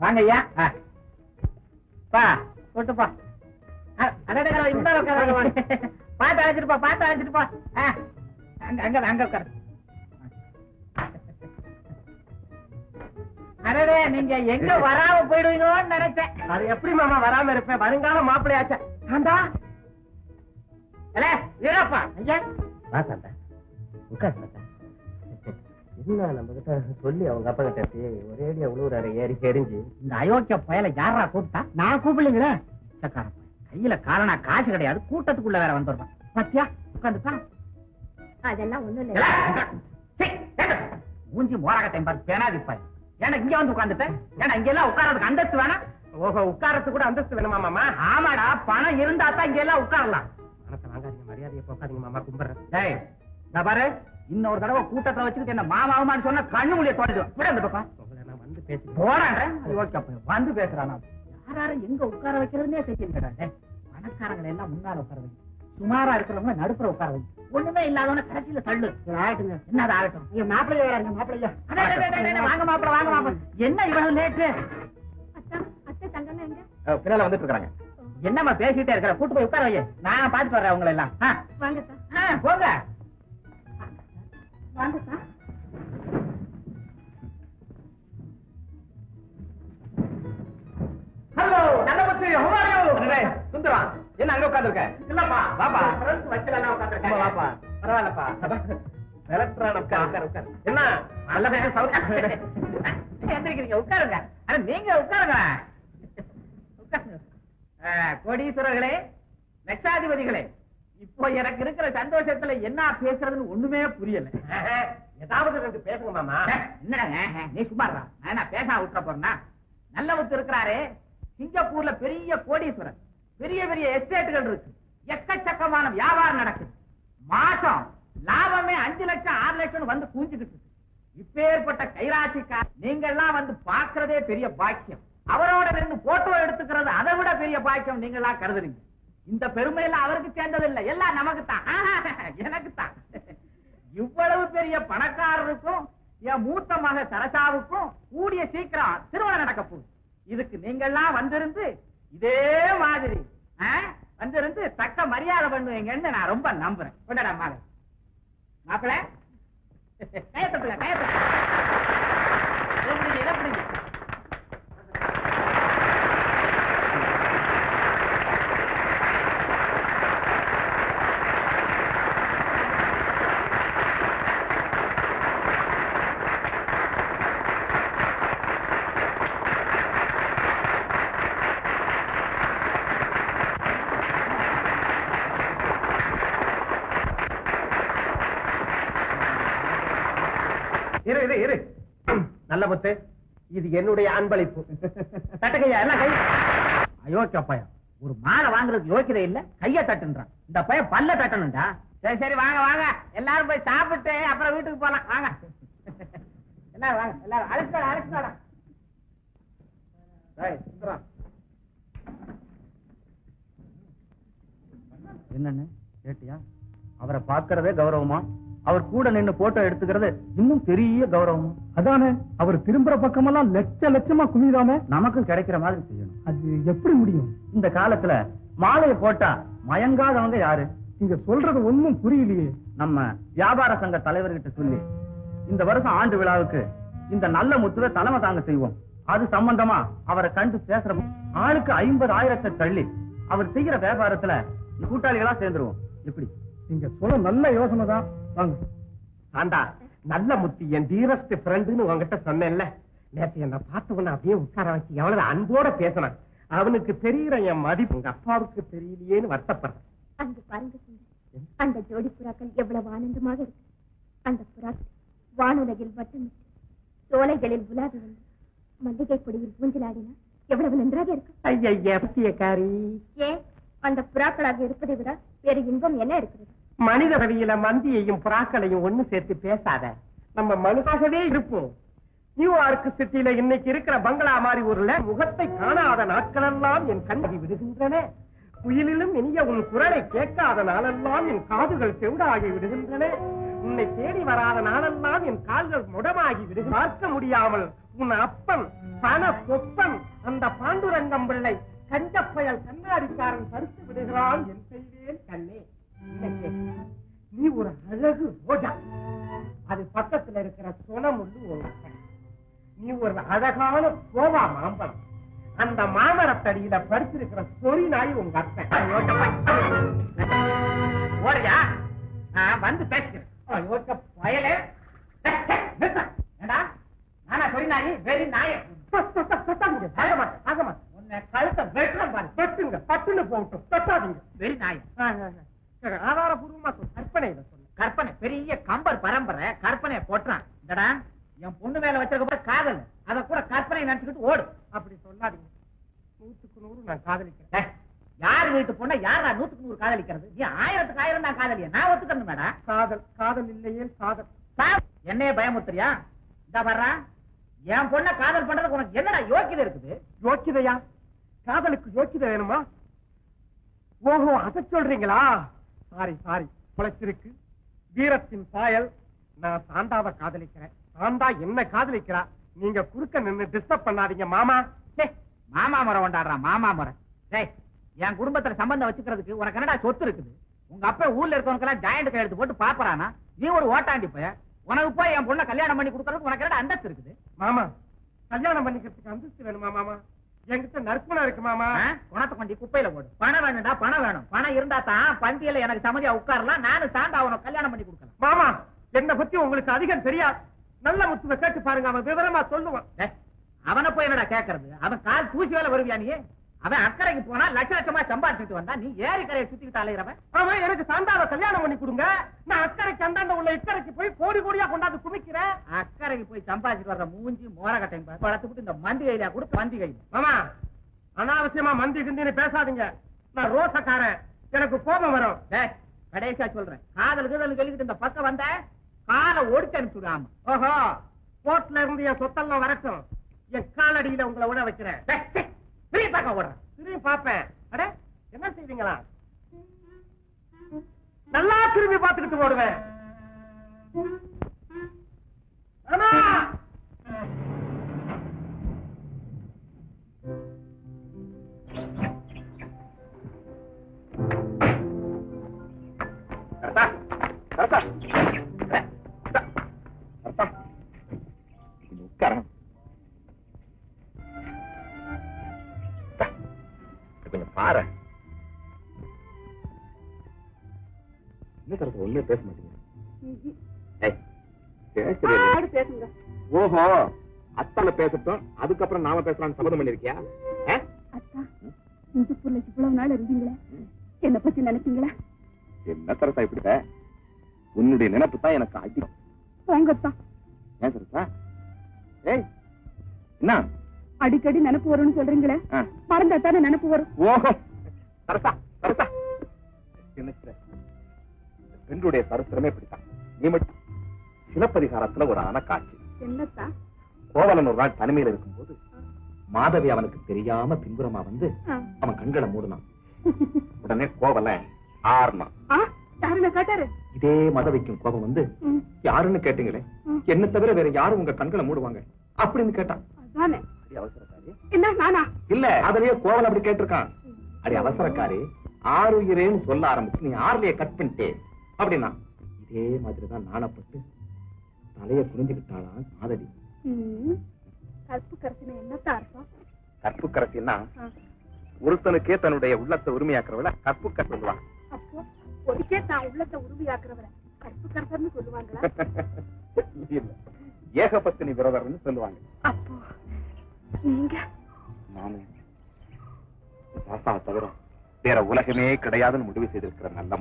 வாங்க ஐயா. பா கூட்டுப்பா இந்த உட்கார பார்த்து அழைச்சிட்டு போ பார்த்து அழைச்சிட்டு போ. ஆ. அங்க அங்க உட்காரு. அடடே நீங்க எங்க வராம போயிடுவீங்களோன்னு நினைச்சேன். அது எப்படி மாமா வராம இருப்பேன்? வருங்கால மாப்பிள்ளையாச்ச. ஆண்டா இல்ல வீரப்பா ஐயா. வா சாந்தா உட்கார் சாந்தா என்ன நம்ம கிட்ட சொல்லி அவங்க அப்பா கிட்ட பேசி ஒரேடியா உழுவுறாரு ஏறி எரிஞ்சு. இந்த அயோக்கிய பயல யாரா கூப்பிட்டா? நான் கூப்பிடலீங்களே. பயல். கையில காலனா காசு கிடையாது. கூட்டத்துக்குள்ள வேற வந்துடுவான் பாத்தியா? உட்காந்துப்பா அதெல்லாம் ஒண்ணும் இல்ல. மூஞ்சி மோராகத்தையும் பார்த்து பேனாதி பாய் ஏன்னா இங்க வந்து உட்காந்துட்டேன் ஏன்னா இங்க எல்லாம் உட்காரதுக்கு அந்தஸ்து வேணாம்? ஓஹோ உட்காரத்து கூட அந்தஸ்து வேணுமா மாமா? ஆமாடா பணம் இருந்தா தான் இங்க எல்லாம் உட்காரலாம். பணத்தை வாங்காதீங்க. மரியாதையை போக்காதீங்க மாமா. கும்பிடுறேன். பாரு. இன்னொரு தடவை கூட்டத்துல வச்சுக்கிட்டு என்ன மாமாவுமான்னு சொன்னா கண்ணு முடிய விட அந்த பக்கம். வந்து பேசி அப்ப வந்து பேசுறானா யாராரு எங்க உட்கார வைக்கிறதுனே தெரியல பணக்காரங்களை எல்லாம் முன்னால உட்கார வை சுமாரா இருக்கிறவங்க நடுப்புற உட்கார வை ஒண்ணுமே இல்லாதவன கடைசியில தள்ளு. ஆகட்டுங்க என்னது ஆகட்டும்? நீங்க மாப்பிள்ளைய வராங்க மாப்பிள்ளையா? வாங்க மாப்பிள வாங்க மாப்பிள என்ன இவ்வளவு லேட்டு அத்தா அத்தை தங்கம் எங்க? பின்னால வந்துட்டு இருக்காங்க என்னம்மா பேசிட்டே இருக்கிற? கூட்டு போய் உட்கார வை நான் பாத்துட்டு வரேன் உங்களை எல்லாம். போங்க. வாங்கத்தா ஹலோ நல்லபத்தி சுந்தரா என்ன அங்க உட்கார்ந்திருக்க? இல்லப்பா வாப்பா. வைக்கல உட்கார்ந்திருக்கேன். வாப்பா. பரவாயில்லப்பா. எலக்ட்ரான் உட்கார் உட்கார் என்ன நல்ல எந்திரிக்கிறீங்க உட்காருங்க. அட நீங்க உட்காருங்க. உட்காருங்க. கோடீஸ்வரர்களே லட்சாதிபதிகளே இப்போ எனக்கு இருக்கிற சந்தோஷத்துல என்ன பேசுறதுன்னு ஒண்ணுமே புரியல. ஏதாவது ரெண்டு பேசுங்க மாமா. என்னடாங்க? நீ சும்மா இருடா. நான் பேச விட்டுற போறேன்னா? நல்லவத்து இருக்கிறாரே. சிங்கப்பூர்ல பெரிய கோடீஸ்வரர். பெரிய பெரிய எஸ்டேட்டுகள் இருக்கு. எக்கச்சக்கமான வியாபாரம் நடக்குது. மாசம் லாபமே அஞ்சு லட்சம் ஆறு லட்சம் வந்து கூஞ்சுக்கிட்டு இப்பேற்பட்ட கைராசிக்கா நீங்க எல்லாம் வந்து பாக்குறதே பெரிய பாக்கியம். அவரோட நின்று போட்டோ எடுத்துக்கிறது அதை விட பெரிய பாக்கியம் நீங்க எல்லாம் கருதுறீங்க. இந்த பெருமை எல்லாம் அவருக்கு சேர்ந்ததில்லை. எல்லாம் நமக்கு தான் எனக்கு தான் இவ்வளவு பெரிய பணக்காரருக்கும் என் மூத்த மக சரசாவுக்கும் கூடிய சீக்கிரம் திருமணம் நடக்க போகுது. இதுக்கு நீங்கெல்லாம் வந்திருந்து இதே மாதிரி வந்திருந்து தக்க மரியாதை பண்ணுவீங்கன்னு நான் ரொம்ப நம்புறேன். கொண்டாடா மாலை. மாப்பிள கயத்தப்பிள்ள கயத்தப்பிள்ள இதை பிடிங்க இரு இரு இரு. நல்ல முத்து இது என்னுடைய அன்பளிப்பு. தட்டுக்கையா எல்லாம் கை? அயோக்கிய பையன் ஒரு மாலை வாங்குறதுக்கு யோக்கியதை இல்ல கைய தட்டுன்றான். இந்த பையன் பல்ல தட்டணும்டா. சரி சரி வாங்க வாங்க. எல்லாரும் போய் சாப்பிட்டு அப்புறம் வீட்டுக்கு போலாம். வாங்க. எல்லாரும் வாங்க எல்லாரும். அழைச்சு அழைச்சு என்னன்னு கேட்டியா? அவரை பாக்குறதே கௌரவமா? அவர் கூட நின்னு போட்டோ எடுத்துக்கிறது இன்னும் பெரிய கௌரவமா. அதானே? அவர் திரும்புற பக்கமெல்லாம் லட்ச லட்சமா குமிதாமே. நமக்கும் கிடைக்கிற மாதிரி செய்யணும். அது எப்படி முடியும்? இந்த காலத்துல மாலையை போட்டா மயங்காதவங்க யாரு? நீங்க சொல்றது ஒண்ணும் புரியலையே. நம்ம வியாபார சங்க தலைவர்கிட்ட சொல்லி இந்த வருஷம் ஆண்டு விழாவுக்கு இந்த நல்ல முத்துவை தலைமை தாங்க செய்வோம். அது சம்பந்தமா அவரை கண்டு பேசுற ஆளுக்கு ஐம்பது ஆயிரத்தை தள்ளி அவர் செய்யற வியாபாரத்துல கூட்டாளிகளா சேர்ந்துருவோம். எப்படி? நீங்க சொல்ல நல்ல யோசனை தான் வாங்க. ஆண்டா நல்ல முத்தி என் டீரஸ்ட் ஃப்ரெண்டுன்னு உன்கிட்ட சொன்னேன்ல. நேத்து என்ன பார்த்த உடனே அப்படியே உட்கார வச்சு எவ்வளவு அன்போட பேசினான். அவனுக்கு தெரியுற என் மதிப்பு உங்க அப்பாவுக்கு தெரியலையேன்னு வருத்தப்படுறேன். அங்க பாருங்க சுந்தர் அந்த ஜோடி புறாக்கள் எவ்வளவு ஆனந்தமாக இருக்கு. அந்த புறாக்கள் வானுலகில் வட்டமிட்டு சோலைகளில் உலாவி வந்து மல்லிகை ஊஞ்சலாடினா எவ்வளவு நன்றாக இருக்கும் ஐயா பத்தியக்காரி. ஏன்? அந்த புறாக்களாக இருப்பதை விட வேறு இன்பம் என்ன இருக்கிறது? மனித ரவியில மந்தியையும் புறாக்களையும் ஒண்ணு சேர்த்து பேசாத. நம்ம மனுஷாகவே இருப்போம். நியூயார்க் சிட்டியில இன்னைக்கு இருக்கிற பங்களா மாதிரி ஊர்ல முகத்தை காணாத நாட்களெல்லாம் என் கண்ணகி விடுகின்றன. குயிலிலும் இனிய உன் குரலை கேட்காத நாளெல்லாம் என் காதுகள் செவிடாகி விடுகின்றன. உன்னை தேடி வராத நாளெல்லாம் என் கால்கள் முடமாகி விடு பார்க்க முடியாமல் உன் அப்பன் பண கொப்பன் அந்த பாண்டுரங்கம் பிள்ளை கஞ்சப்பயல் கண்ணாடிக்காரன் பறித்து விடுகிறான் அழகு ரோஜா. அது பக்கத்துல இருக்கிற சுனமுள்ளு அப்பன் நீ ஒரு அழகான கோவா மாம்பழம். அந்த மாமரத்தடியில பறிச்சிருக்கிற சொறி நாய் உங்க அப்பன் ஓடுறியா? நான் வந்து பேசிக்கிறேன். அயோக்க பயலே. நானா சொல்லி நாயி வெறி நாய? உன்னை கழுத்தை வெட்டுறேன் பாரு. தொட்டுங்க பட்டுன்னு போகட்டும். தொட்டாதீங்க. வெறி நாய். ஆதாரபூர்வமா சொல். கற்பனை பெரிய கம்பர் பரம்பரை கற்பனையை போட்டுறான். இந்தடா என் பொண்ணு மேல வச்சிருக்க காதல் அத கூட கற்பனை நினைச்சுக்கிட்டு ஓடு. அப்படி சொல்லாதீங்க. நூத்துக்கு நூறு நான் காதலிக்கிறேன். யார் வீட்டு பொண்ணை யாரா நூத்துக்கு நூறு காதலிக்கிறது? நீ ஆயிரத்துக்கு ஆயிரம் தான் காதலியா? நான் ஒத்துக்கணும் மேடா. காதல் காதல் இல்லையே காதல். என்னைய பயமுத்துறியா இந்த வர்றா என் பொண்ணை காதல் பண்றதுக்கு உனக்கு என்னடா யோக்கியதை இருக்குது? யோக்கியதையா? காதலுக்கு யோக்கியதை வேணுமா? ஓஹோ அத சொல்றீங்களா? சாரி சாரி குலைச்சிருக்கு வீரத்தின் சாயல். நான் சாந்தாவை காதலிக்கிறேன். சாந்தா என்ன காதலிக்கிறா? நீங்க குறுக்க நின்னு டிஸ்டர்ப் பண்ணாதீங்க மாமா. மாமா முறை கொண்டாடுறான் மாமா முறை. என் குடும்பத்துல சம்பந்தம் வச்சுக்கிறதுக்கு உனக்கு என்னடா சொத்து இருக்குது? உங்க அப்பா ஊர்ல இருக்கவனுக்கெல்லாம் ஜாயிண்ட் கையெழுத்து போட்டு பாப்பறானா நீ ஒரு ஓட்டாண்டி போய. உனக்கு போய் என் பொண்ணை கல்யாணம் பண்ணி கொடுக்கறதுக்கு உனக்கு என்னடா அந்தஸ்து இருக்குது? மாமா கல்யாணம் பண்ணிக்கிறதுக்கு அந்தஸ்து வேணுமா மாமா? என்கிட்ட நற்பணம் இருக்கு மாமா? குணத்தை கொண்டு குப்பையில போடு பணம் வேணும்டா பணம் வேணும். பணம் இருந்தா தான் பந்தியில எனக்கு சம்மதியா உட்காரலாம். நானும் சாந்தா உனக்கு கல்யாணம் பண்ணி கொடுக்கலாம். மாமா என்னை பத்தி உங்களுக்கு அதிகம் தெரியாது. நல்ல முத்துவை கேட்டு பாருங்க அவன் விவரமா சொல்லுவான். அவனை போய் என்னடா கேக்குறது? அவன் கால் தூசி வேலை வருவியா நீ? அவன் அக்கறைக்கு போனா லட்ச லட்சமா சம்பாதிச்சுட்டு வந்தா நீ ஏரி கரையை சுத்திக்கிட்டு அலையிறவன். அவன் எனக்கு சாந்தாவை கல்யாணம் பண்ணி கொடுங்க. நான் அக்கறைக்கு அந்தாண்ட உள்ள இக்கரைக்கு போய் கோடி கோடியா கொண்டாந்து குமிக்கிறேன் அக்கறைக்கு போய் சம்பாதிச்சுட்டு வர்ற மூஞ்சி மோரகட்டையும் பாரு. வளர்த்துக்கிட்டு இந்த மந்தி கையில கொடுத்து மந்தி கையில். மாமா அனாவசியமா மந்தி கிந்தின்னு பேசாதீங்க. நான் ரோசக்காரன். எனக்கு கோபம் வரும். கடைசியா சொல்றேன். காதல் கீதல் சொல்லிக்கிட்டு இந்த பக்கம் வந்த காலை ஒடிச்சு அனுப்பிச்சுடாம ஓஹோ கோர்ட்ல இருந்து என் சொத்தெல்லாம் வரட்டும். என் காலடியில உங்களை விட வைக்கிறேன். திரும்பி பார்க்க ஓடுறேன் திரும்பி பாப்பேன் அட என்ன செய்வீங்களா? நல்லா திரும்பி பார்த்துக்கிட்டு ஓடுவேன். ஆனா பேசுங்க. ஓஹோ அத்தால பேசட்டும். அதுக்கப்புறம் நாம பேசலாம்னு சம்மதம் பண்ணிருக்கியா? ஆ? அத்தா இந்துப்பூர்ல இவ்வளவு நாள் இருந்தீங்களே என்ன பத்தி நினைச்சீங்களா? என்ன தரசா இப்படி இருக்க? உன்னுடைய நினைப்பு தான் எனக்கு அதிகம் போங்கத்தா ஏன் ஏய் என்ன? அடிக்கடி நினைப்பு வரும்னு சொல்றீங்களே. மறந்தா தானே நினைப்பு வரும்? ஓஹோ தரசா தரசா நினைக்கிற பெண்களுடைய சரித்திரமே இப்படித்தான். நீ மட்டும் சிலப்பதிகாரத்துல ஒரு ஆன காட்சி. என்னத்தா? கோவலன் ஒரு நாள் தனிமையில இருக்கும்போது மாதவி அவனுக்கு தெரியாம பின்புறமா வந்து அவன் கண்களை மூடினான். உடனே கோவலன் ஆறுனான். ஆ யாருன்னு கேட்டாரு? இதே மாதவிக்கும் கோபம் வந்து யாருன்னு கேட்டீங்களே. என்ன தவிர வேற யாரும் உங்க கண்களை மூடுவாங்க? அப்படின்னு கேட்டான். இல்ல அதுலயே கோவல் அப்படி கேட்டிருக்கான். அடி அவசரக்காரி ஆறுயிரேன்னு சொல்ல ஆரம்பிச்சு நீ ஆறுலயே கட் பண்ணிட்டே அப்படின்னா. இதே மாதிரிதான் நாணப்பட்டு தலைய குனிஞ்சுக்கிட்டாளாம் மாதவி. ம், கற்பு கரசின அர்த்தம்? கற்பு ஒருத்தனுக்கே தன்னுடைய உள்ளத்தை உரிமையாக்குறவள கற்பு கர சொல்லுவான் அப்போ ஒருக்கே தான் உள்ளத்தை உறுதியாக்குறவரை கற்பு கரசர்னு சொல்லுவாங்களா? இல்ல. ஏகபத்தினி விரதர்னு சொல்லுவாங்க. அப்போ நீங்க? நானு ராசாவை தவிர வேற உலகமே கிடையாதுன்னு முடிவு செய்திருக்கிற நல்ல